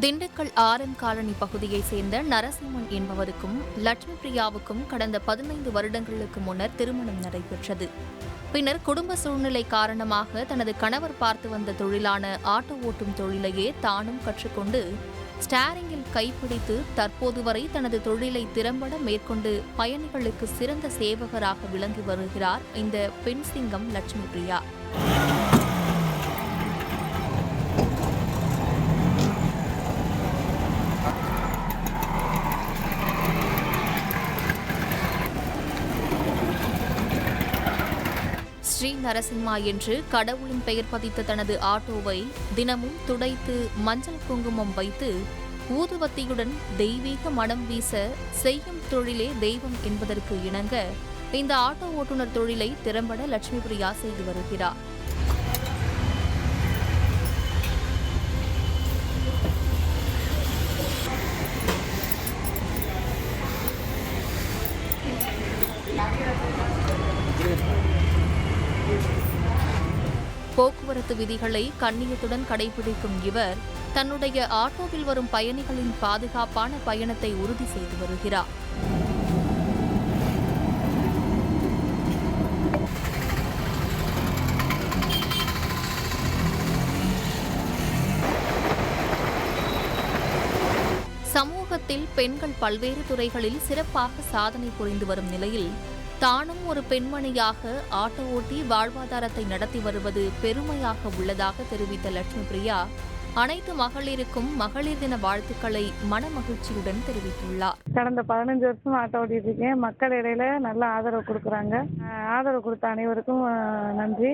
Dindigul RM colony பகுதியைச் சேர்ந்த நரசிம்மன் என்பவருக்கும் லட்சுமி பிரியாவுக்கும் கடந்த பதினைந்து வருடங்களுக்கு முன்னர் திருமணம் நடைபெற்றது. பின்னர் குடும்ப சூழ்நிலை காரணமாக தனது கணவர் பார்த்து வந்த தொழிலான ஆட்டோ ஓட்டும் தொழிலையே தானும் கற்றுக்கொண்டு ஸ்டாரிங்கில் கைப்பிடித்து தற்போது வரை தனது தொழிலை திறம்பட மேற்கொண்டு பயணிகளுக்கு சிறந்த சேவகராக விளங்கி வருகிறார் இந்த பெண் சிங்கம் லட்சுமி பிரியா. ஸ்ரீ நரசிம்மா என்று கடவுளின் பெயர் பதித்த தனது ஆட்டோவை தினமும் துடைத்து மஞ்சள் குங்குமம் வைத்து ஊதுவத்தியுடன் தெய்வீக மனம் வீச செய்யும் தொழிலே தெய்வம் என்பதற்கு இணங்க இந்த ஆட்டோ ஓட்டுநர் தொழிலை திறம்பட லட்சுமி பிரியா செய்து வருகிறார். போக்குவரத்து விதிகளை கண்ணியத்துடன் கடைபிடிக்கும் இவர் தன்னுடைய ஆட்டோவில் வரும் பயணிகளின் பாதுகாப்பான பயணத்தை உறுதி செய்து வருகிறார். சமூகத்தில் பெண்கள் பல்வேறு துறைகளில் சிறப்பாக சாதனை புரிந்து வரும் நிலையில் தானும் ஒரு பெண்மணியாக ஆட்டோ ஓட்டி வாழ்வாதாரத்தை நடத்தி வருவது பெருமையாக உள்ளதாக தெரிவித்த லட்சுமி பிரியா அனைத்து மகளிருக்கும் மகளிர் தின வாழ்த்துக்களை மனமகிழ்ச்சியுடன் தெரிவித்துள்ளார். கடந்த பதினஞ்சு வருஷம் ஆட்டோ ஓட்டிட்டு இருக்கேன். மக்கள் இடையில நல்ல ஆதரவு கொடுக்குறாங்க. ஆதரவு கொடுத்த அனைவருக்கும் நன்றி.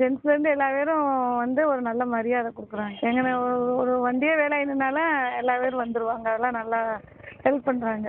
ஜென்ஸ்ல இருந்து எல்லா பேரும் வந்து ஒரு நல்ல மரியாதை கொடுக்குறாங்க. எங்க ஒரு ஒரு வண்டியே வேலை எல்லா பேரும் வந்துருவாங்க. அதெல்லாம் நல்லா ஹெல்ப் பண்றாங்க.